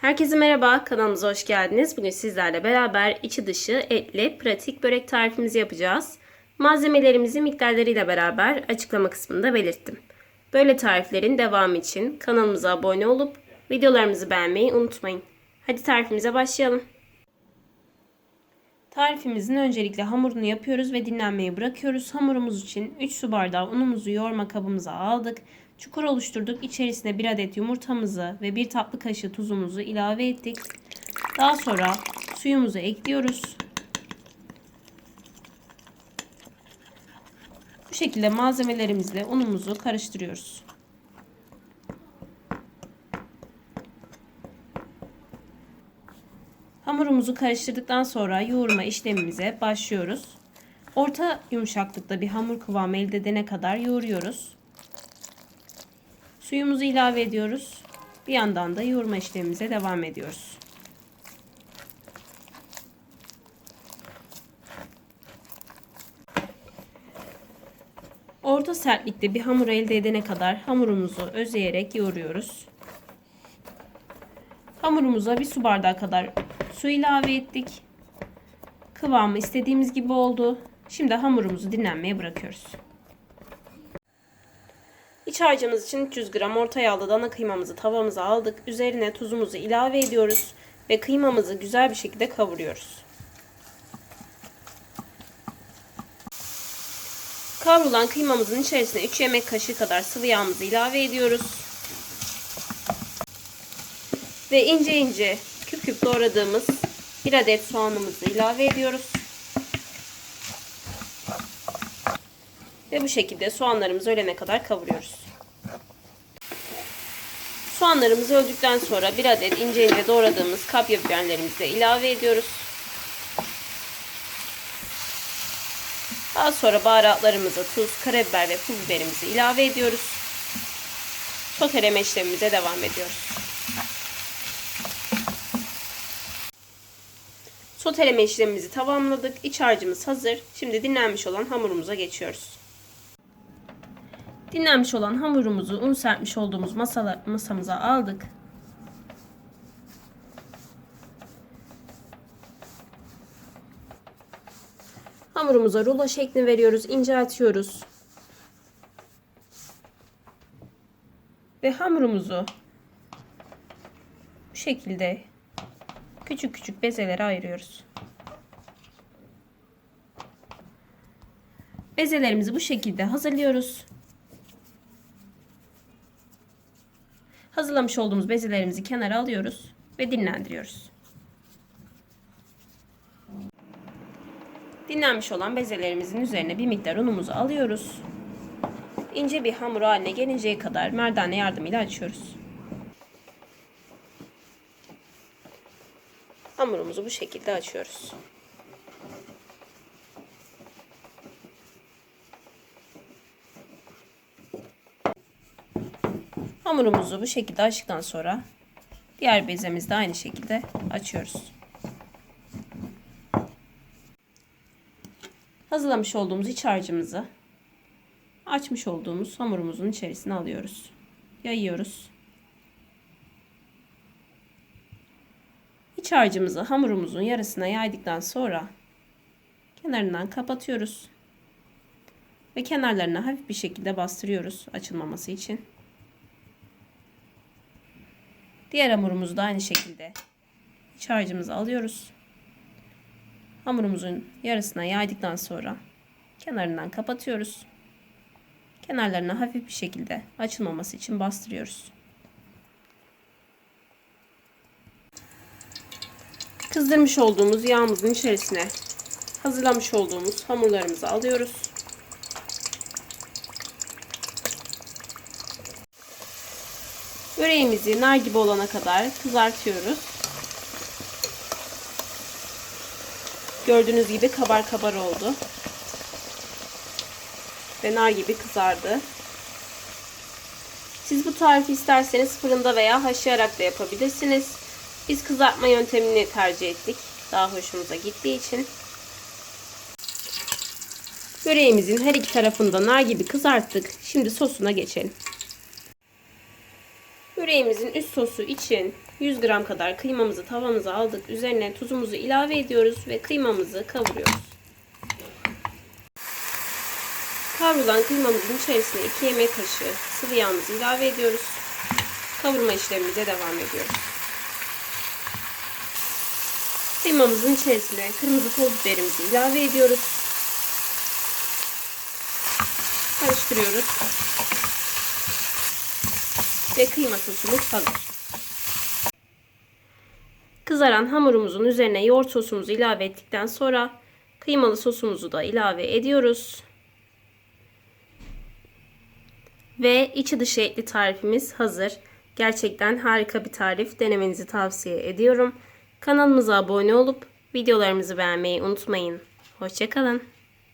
Herkese merhaba, kanalımıza hoş geldiniz. Bugün sizlerle beraber içi dışı etli pratik börek tarifimizi yapacağız. Malzemelerimizi miktarlarıyla beraber açıklama kısmında belirttim. Böyle tariflerin devamı için kanalımıza abone olup videolarımızı beğenmeyi unutmayın. Hadi tarifimize başlayalım. Tarifimizin öncelikle hamurunu yapıyoruz ve dinlenmeye bırakıyoruz. Hamurumuz için 3 su bardağı unumuzu yoğurma kabımıza aldık. Çukur oluşturduk. İçerisine 1 adet yumurtamızı ve 1 tatlı kaşığı tuzumuzu ilave ettik. Daha sonra suyumuzu ekliyoruz. Bu şekilde malzemelerimizle unumuzu karıştırıyoruz. Hamurumuzu karıştırdıktan sonra yoğurma işlemimize başlıyoruz. Orta yumuşaklıkta bir hamur kıvamı elde edene kadar yoğuruyoruz. Suyumuzu ilave ediyoruz. Bir yandan da yoğurma işlemimize devam ediyoruz. Orta sertlikte bir hamur elde edene kadar hamurumuzu özleyerek yoğuruyoruz. Hamurumuza bir su bardağı kadar su ilave ettik. Kıvamı istediğimiz gibi oldu. Şimdi hamurumuzu dinlenmeye bırakıyoruz. İç harcımız için 300 gram orta yağlı dana kıymamızı tavamıza aldık. Üzerine tuzumuzu ilave ediyoruz ve kıymamızı güzel bir şekilde kavuruyoruz. Kavrulan kıymamızın içerisine 3 yemek kaşığı kadar sıvı yağımızı ilave ediyoruz. Ve ince ince küp küp doğradığımız bir adet soğanımızı ilave ediyoruz. Ve bu şekilde soğanlarımız ölene kadar kavuruyoruz. Soğanlarımız öldükten sonra bir adet ince ince doğradığımız kapya biberlerimizi de ilave ediyoruz. Daha sonra baharatlarımızı tuz, karabiber ve pul biberimizi ilave ediyoruz. Soteleme işlemimize devam ediyoruz. Soteleme işlemimizi tamamladık. İç harcımız hazır. Şimdi dinlenmiş olan hamurumuza geçiyoruz. Dinlenmiş olan hamurumuzu un serpmiş olduğumuz masala, masamıza aldık. Hamurumuza rulo şeklini veriyoruz, inceltiyoruz. Ve hamurumuzu bu şekilde küçük küçük bezelere ayırıyoruz. Bezelerimizi bu şekilde hazırlıyoruz. Hazırlamış olduğumuz bezelerimizi kenara alıyoruz ve dinlendiriyoruz. Dinlenmiş olan bezelerimizin üzerine bir miktar unumuzu alıyoruz. İnce bir hamur haline gelinceye kadar merdane yardımıyla açıyoruz. Hamurumuzu bu şekilde açıyoruz. Hamurumuzu bu şekilde açtıktan sonra diğer bezemizi de aynı şekilde açıyoruz. Hazırlamış olduğumuz iç harcımızı açmış olduğumuz hamurumuzun içerisine alıyoruz. Yayıyoruz. İç harcımızı hamurumuzun yarısına yaydıktan sonra kenarından kapatıyoruz. Ve kenarlarına hafif bir şekilde bastırıyoruz açılmaması için. Diğer hamurumuzu da aynı şekilde iç harcımızı alıyoruz. Hamurumuzun yarısına yaydıktan sonra kenarından kapatıyoruz. Kenarlarına hafif bir şekilde açılmaması için bastırıyoruz. Kızdırmış olduğumuz yağımızın içerisine hazırlamış olduğumuz hamurlarımızı alıyoruz. Böreğimizi nar gibi olana kadar kızartıyoruz. Gördüğünüz gibi kabar kabar oldu. Ve nar gibi kızardı. Siz bu tarifi isterseniz fırında veya haşlayarak da yapabilirsiniz. Biz kızartma yöntemini tercih ettik. Daha hoşumuza gittiği için. Böreğimizin her iki tarafında nar gibi kızarttık. Şimdi sosuna geçelim. Böreğimizin üst sosu için 100 gram kadar kıymamızı tavamıza aldık. Üzerine tuzumuzu ilave ediyoruz ve kıymamızı kavuruyoruz. Kavrulan kıymamızın içerisine 2 yemek kaşığı sıvı yağımızı ilave ediyoruz. Kavurma işlemimize devam ediyoruz. Kıymamızın içerisine kırmızı toz biberimizi ilave ediyoruz. Karıştırıyoruz. Ve kıyma sosumuz hazır. Kızaran hamurumuzun üzerine yoğurt sosumuzu ilave ettikten sonra kıymalı sosumuzu da ilave ediyoruz. Ve içi dışı etli tarifimiz hazır. Gerçekten harika bir tarif. Denemenizi tavsiye ediyorum. Kanalımıza abone olup videolarımızı beğenmeyi unutmayın. Hoşçakalın.